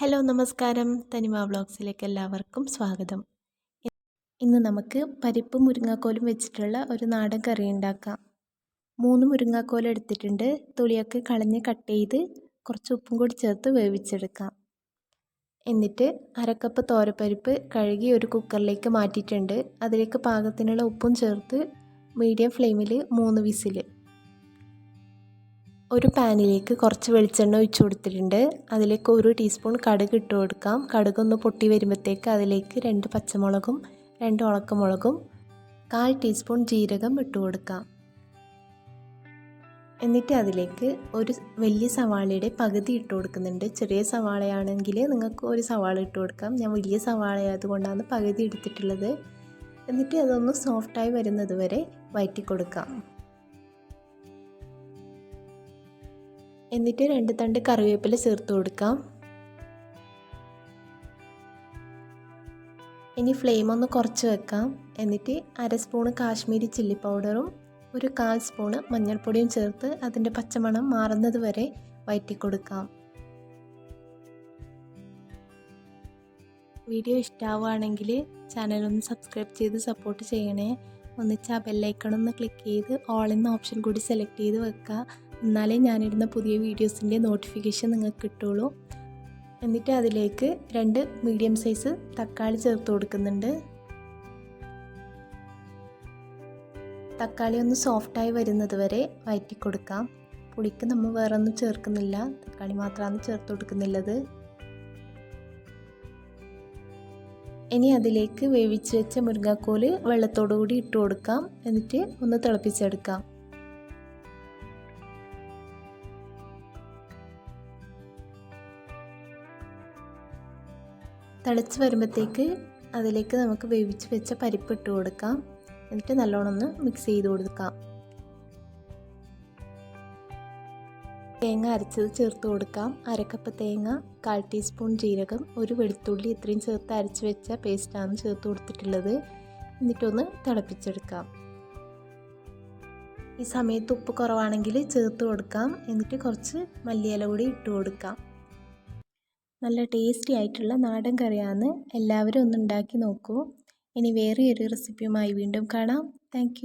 Hello നമസ്കാരം. തനിമ വ്ളോഗ്സിലേക്ക് എല്ലാവർക്കും സ്വാഗതം. ഇന്ന് നമുക്ക് പരിപ്പ് മുരിങ്ങാക്കോലും വെച്ചിട്ടുള്ള ഒരു നാടൻ കറി ഉണ്ടാക്കാം. മൂന്ന് മുരിങ്ങാക്കോൽ എടുത്തിട്ടുണ്ട്. തുളിയൊക്കെ കളഞ്ഞ് കട്ട് ചെയ്ത് കുറച്ച് ഉപ്പും കൂടി ചേർത്ത് വേവിച്ചെടുക്കാം. എന്നിട്ട് അരക്കപ്പ് തോരപ്പരിപ്പ് കഴുകി ഒരു കുക്കറിലേക്ക് മാറ്റിയിട്ടുണ്ട്. അതിലേക്ക് പാകത്തിനുള്ള ഉപ്പും ചേർത്ത് മീഡിയം ഫ്ലെയിമിൽ മൂന്ന് വിസിൽ ഒരു പാനിലേക്ക് കുറച്ച് വെളിച്ചെണ്ണ ഒഴിച്ച് കൊടുത്തിട്ടുണ്ട്. അതിലേക്ക് ഒരു ടീസ്പൂൺ കടുക് ഇട്ട് കൊടുക്കാം. കടുകൊന്ന് പൊട്ടി വരുമ്പോഴത്തേക്ക് അതിലേക്ക് രണ്ട് പച്ചമുളകും രണ്ട് ഉണക്കമുളകും കാൽ ടീസ്പൂൺ ജീരകം ഇട്ട് കൊടുക്കാം. എന്നിട്ട് അതിലേക്ക് ഒരു വലിയ സവാളയുടെ പകുതി ഇട്ട് കൊടുക്കുന്നുണ്ട്. ചെറിയ സവാളയാണെങ്കിൽ നിങ്ങൾക്ക് ഒരു സവാള ഇട്ട് കൊടുക്കാം. ഞാൻ വലിയ സവാള ആയതുകൊണ്ടാണ് പകുതി എടുത്തിട്ടുള്ളത്. എന്നിട്ട് അതൊന്ന് സോഫ്റ്റായി വരുന്നത് വരെ വയറ്റി കൊടുക്കാം എന്നിട്ട് രണ്ട് തണ്ട് കറിവേപ്പില ചേർത്ത് കൊടുക്കാം. ഇനി ഫ്ലെയിം ഒന്ന് കുറച്ച് വെക്കാം. എന്നിട്ട് അര സ്പൂണ് കാശ്മീരി ചില്ലി പൗഡറും ഒരു കാൽ സ്പൂണ് മഞ്ഞൾപ്പൊടിയും ചേർത്ത് അതിന്റെ പച്ചമണം മാറുന്നത് വരെ വയറ്റി കൊടുക്കാം. വീഡിയോ ഇഷ്ടമാവുകയാണെങ്കിൽ ചാനലൊന്ന് സബ്സ്ക്രൈബ് ചെയ്ത് സപ്പോർട്ട് ചെയ്യണേ. ഒന്നിച്ച് ആ ബെല്ലൈക്കണൊന്ന് ക്ലിക്ക് ചെയ്ത് ഓൾ എന്ന ഓപ്ഷൻ കൂടി സെലക്ട് ചെയ്ത് വെക്കുക. എന്നാലേ ഞാനിടുന്ന പുതിയ വീഡിയോസിന്റെ നോട്ടിഫിക്കേഷൻ നിങ്ങൾക്ക് കിട്ടുള്ളൂ. എന്നിട്ട് അതിലേക്ക് രണ്ട് മീഡിയം സൈസ് തക്കാളി ചേർത്ത് കൊടുക്കുന്നുണ്ട്. തക്കാളി ഒന്ന് സോഫ്റ്റായി വരുന്നത് വരെ വയറ്റി കൊടുക്കാം. പുളിക്ക് നമ്മൾ വേറെ ഒന്നും ചേർക്കുന്നില്ല. തക്കാളി മാത്രമാണ് ചേർത്ത് കൊടുക്കുന്നുള്ളത്. ഇനി അതിലേക്ക് വേവിച്ച് വെച്ച മുരിങ്ങാക്കോൽ വെള്ളത്തോടു കൂടി ഇട്ട് കൊടുക്കാം. എന്നിട്ട് ഒന്ന് തിളപ്പിച്ചെടുക്കാം. തിളച്ച് വരുമ്പോഴത്തേക്ക് അതിലേക്ക് നമുക്ക് വേവിച്ച് വെച്ച പരിപ്പ് ഇട്ട് കൊടുക്കാം. എന്നിട്ട് നല്ലോണം ഒന്ന് മിക്സ് ചെയ്ത് കൊടുക്കാം. തേങ്ങ അരച്ചത് ചേർത്ത് കൊടുക്കാം. അരക്കപ്പ് തേങ്ങ കാൽ ടീസ്പൂൺ ജീരകം ഒരു വെളുത്തുള്ളി ഇത്രയും ചേർത്ത് അരച്ച് വെച്ച പേസ്റ്റാണ് ചേർത്ത് കൊടുത്തിട്ടുള്ളത്. എന്നിട്ടൊന്ന് തിളപ്പിച്ചെടുക്കാം. ഈ സമയത്ത് ഉപ്പ് കുറവാണെങ്കിൽ ചേർത്ത് കൊടുക്കാം. എന്നിട്ട് കുറച്ച് മല്ലിയില കൂടി ഇട്ട് കൊടുക്കാം. നല്ല ടേസ്റ്റി ആയിട്ടുള്ള നാടൻ കറിയാണ് എല്ലാവരും ഒന്ന് ഉണ്ടാക്കി നോക്കൂ. ഇനി വേറെ ഒരു റെസിപ്പിയുമായി വീണ്ടും കാണാം. താങ്ക്